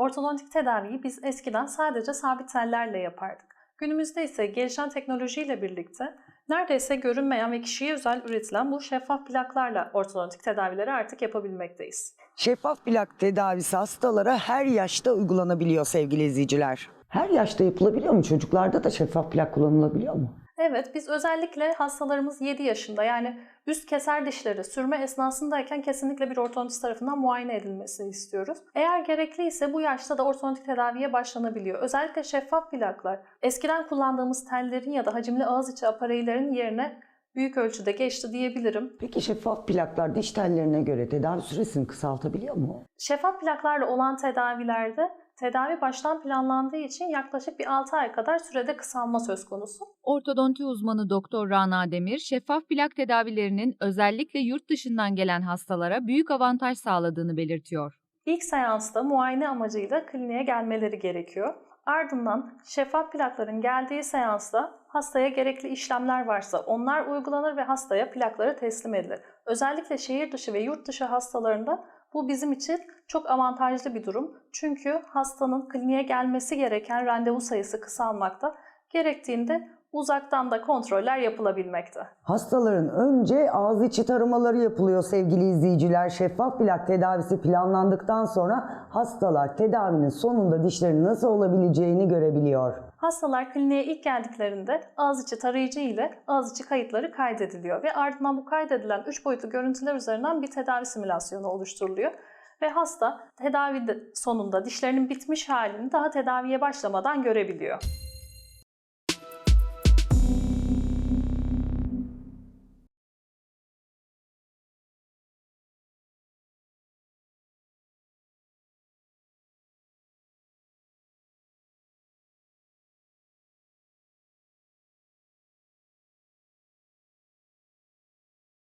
Ortodontik tedaviyi biz eskiden sadece sabit tellerle yapardık. Günümüzde ise gelişen teknolojiyle birlikte neredeyse görünmeyen ve kişiye özel üretilen bu şeffaf plaklarla ortodontik tedavileri artık yapabilmekteyiz. Şeffaf plak tedavisi hastalara her yaşta uygulanabiliyor sevgili izleyiciler. Her yaşta yapılabiliyor mu? Çocuklarda da şeffaf plak kullanılabiliyor mu? Evet, biz özellikle hastalarımız 7 yaşında yani üst keser dişleri sürme esnasındayken kesinlikle bir ortodontist tarafından muayene edilmesini istiyoruz. Eğer gerekliyse bu yaşta da ortodontik tedaviye başlanabiliyor. Özellikle şeffaf plaklar eskiden kullandığımız tellerin ya da hacimli ağız içi apareylerin yerine büyük ölçüde geçti diyebilirim. Peki şeffaf plaklar diş tellerine göre tedavi süresini kısaltabiliyor mu? Şeffaf plaklarla olan tedavilerde tedavi baştan planlandığı için yaklaşık bir 6 ay kadar sürede kısalma söz konusu. Ortodonti uzmanı Doktor Rana Demir, şeffaf plak tedavilerinin özellikle yurt dışından gelen hastalara büyük avantaj sağladığını belirtiyor. İlk seansta muayene amacıyla kliniğe gelmeleri gerekiyor. Ardından şeffaf plakların geldiği seansta hastaya gerekli işlemler varsa onlar uygulanır ve hastaya plakları teslim edilir. Özellikle şehir dışı ve yurt dışı hastalarında bu bizim için çok avantajlı bir durum. Çünkü hastanın kliniğe gelmesi gereken randevu sayısı kısalmakta. Gerektiğinde uzaktan da kontroller yapılabilmekte. Hastaların önce ağız içi taramaları yapılıyor sevgili izleyiciler. Şeffaf plak tedavisi planlandıktan sonra hastalar tedavinin sonunda dişlerin nasıl olabileceğini görebiliyor. Hastalar kliniğe ilk geldiklerinde ağız içi tarayıcı ile ağız içi kayıtları kaydediliyor ve ardından bu kaydedilen 3 boyutlu görüntüler üzerinden bir tedavi simülasyonu oluşturuluyor. Ve hasta tedavi sonunda dişlerinin bitmiş halini daha tedaviye başlamadan görebiliyor.